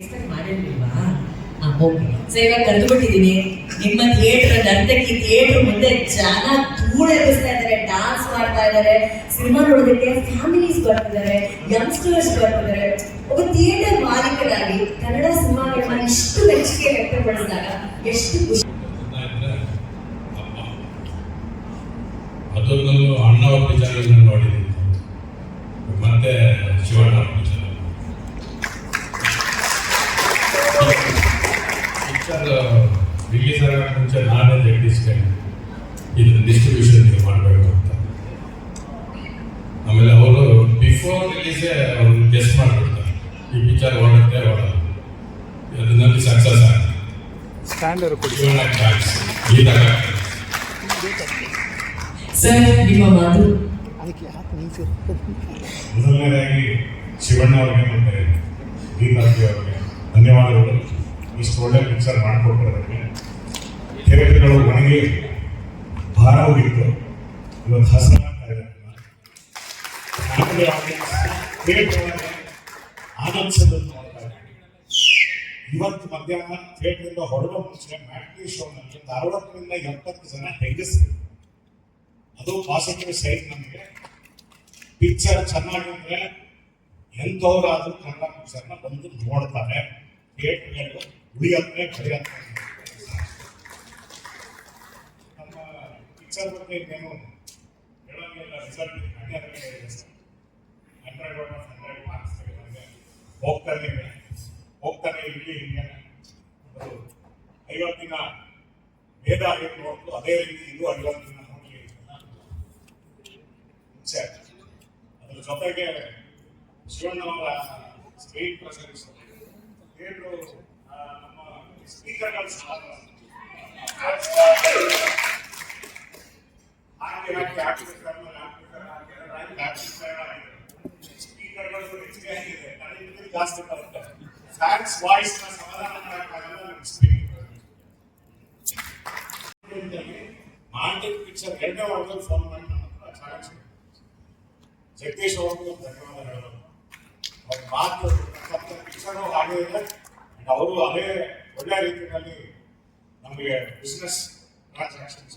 Expect ಕರೆದು ಬಿಟ್ಟಿದ್ದೀನಿ ನಿಮ್ಮ ಥಿಯೇಟರ್ ನರ್ತಕಿ ಥಿಯೇಟರ್ ಮುಂದೆ ಜನ ಧೂಳ ಎಬ್ಬಿಸ್ತಾ ಇದ್ದಾರೆ ಡಾನ್ಸ್ ಮಾಡ್ತಾ ಇದ್ದಾರೆ, ಸಿನಿಮಾ ನೋಡೋದಕ್ಕೆ ಫ್ಯಾಮಿಲೀಸ್ ಬರ್ತಿದ್ದಾರೆ ಯಂಗ್ಸ್ಟರ್ಸ್ ಬರ್ತಿದ್ದಾರೆ. ಒಬ್ಬ ಥಿಯೇಟರ್ ಮಾಲೀಕರಾಗಿ ಕನ್ನಡ ಸಿನಿಮಾಗಳನ್ನ ಇಷ್ಟು ಮೆಚ್ಚುಗೆ ವ್ಯಕ್ತಪಡಿಸಿದಾಗ ಎಷ್ಟು ಖುಷಿ. ಅದೊಂದು ಅಣ್ಣ ಒಬ್ಬ ಅದೊಂದು ಅಣ್ಣವ್ರ ಪಿಕ್ಚರ್ ನೋಡಿದ್ದೀನಿ ಮತ್ತೆ ಶಿವಣ್ಣ ಪಿಕ್ಚರ್ ಪಿಕ್ಚರ್ ರಿಲೀಸ್ ಆಗೋಕ್ಕೆ ಮುಂಚೆ ನಾನೇ ಜಗದೀಶ್ಕೊಂಡು ಇದನ್ನು ಡಿಸ್ಟ್ರಿಬ್ಯೂಷನ್ ನೀವು ಮಾಡಬೇಕು ಅಂತ. ಆಮೇಲೆ ಅವರು ಬಿಫೋರ್ ರಿಲೀಸೇ ಅವರು ಗೆಸ್ಟ್ ಮಾಡಿಬಿಡ್ತಾರೆ. ಈ ಪಿಕ್ಚರ್ ಓಡುತ್ತೆ ಓಡಲ್ಲ ಅದರಲ್ಲಿ ಸಕ್ಸಸ್ ಆಗುತ್ತೆ. ಸ್ಟ್ಯಾಂಡರ್ ಕೊಡಿ. ಸರ್ ನಿಮ್ಮ ಮಾತು? ಅದಕ್ಕೆ ಮೊದಲನೇದಾಗಿ ಶಿವಣ್ಣ ಅವರಿಗೆ ಮತ್ತೆ ಅವರಿಗೆ ಧನ್ಯವಾದಗಳು. ಇಷ್ಟು ಒಳ್ಳೆ ಪಿಕ್ಚರ್ ಮಾಡಿಕೊಟ್ಟಿರೋದಕ್ಕೆ ಥಿಯೇಟರ್ಗಳು ಒಣಗಿ ಭಾರ ಹೋಗಿತ್ತು. ಇವತ್ತು ಒಳಗೆ ಆನಂದಿಸೋದನ್ನು ಇವತ್ತು ಮಧ್ಯಾಹ್ನ ಥಿಯೇಟರ್ ಹೊರಡೋ ಮುಂಚೆ ಮ್ಯಾಟ್ರಿ ಶೋನಲ್ಲಿ ಅರವತ್ತರಿಂದ ಎಪ್ಪತ್ತು ಜನ ಹೆಂಗಸರು. ಅದು ಪಾಸಿಟಿವ್ ಸೈಡ್ ನಮಗೆ. ಪಿಕ್ಚರ್ ಚೆನ್ನಾಗಿದ್ರೆ ಎಂಥವ್ರಾದ್ರೂ ಕನ್ನಡ ಪಿಕ್ಚರ್ನ ಬಂದು ನೋಡ್ತಾರೆ. ಥಿಯೇಟರ್ಗಳು ಉಳಿಯತ್ತೆ ಕಳೆಯತ್ತೆ ನಮ್ಮ ಪಿಕ್ಚರ್ ಬಗ್ಗೆ ಇನ್ನೇನು ಹೇಳೋಂಗಿಲ್ಲ result hundred out of hundred marks ಹೋಗ್ತಾನೆ ಇರಲಿ ಹಿಂಗೆ ಐವತ್ತಿನ ಭೇದ ಹೇಗೆ ಹೊರತು ಅದೇ ರೀತಿ ಇದು ಐವತ್ತಿನ ಅಂತ ಮುಂಚೆ ಅದ್ರ ಜೊತೆಗೆ ಶಿವಣ್ಣವರ ಸ್ಟೇಟ್ ಪ್ರೆಸೆನ್ಸ್ ಥಿಯೇಟ್ರು ನಮ್ಮ ಸ್ಪೀಕರ್ಗಳು ಸಹ ಹಾಗೆ ಹಾಕಿ ಹಾಕಿರ್ತಾರೆ ಹಾಕಿ ಹಾಕಿರ್ತಾರೆ ಸ್ಪೀಕರ್ಗಳು ಹೆಚ್ಚಿಗೆ ಆಗಿದೆ ಕಡಿಮೆ ಜಾಸ್ತಿ ಬರುತ್ತೆ ಫ್ಯಾನ್ಸ್ ವಾಯ್ಸ್ ನ ಸಮಾಧಾನ ಮಾಡೋಕ್ಕಾಗಲ್ಲ ನಮ್ಮ ಸ್ಪೀಕರ್ ಮಾಂಟೆಕ್ ಪಿಕ್ಚರ್ ಎರಡನೇ ವಾರದಲ್ಲಿ ಫೋನ್ ಮಾಡಿ ನನ್ನ ಹತ್ರ ಚಾಲೆಂಜ್ ಜಗದೀಶ್ ಅವ್ರಿಗೂ ಧನ್ಯವಾದ ಹೇಳೋದು ಅವ್ರ ಮಾತು ಪಿಕ್ಚರು ಹಾಗೆ ಇದೆ and ಅವರು ಅದೇ ಒಳ್ಳೆ ರೀತಿಯಲ್ಲಿ ನಮಗೆ ಬಿಸ್ನೆಸ್ ಟ್ರಾನ್ಸಾಕ್ಷನ್ಸ್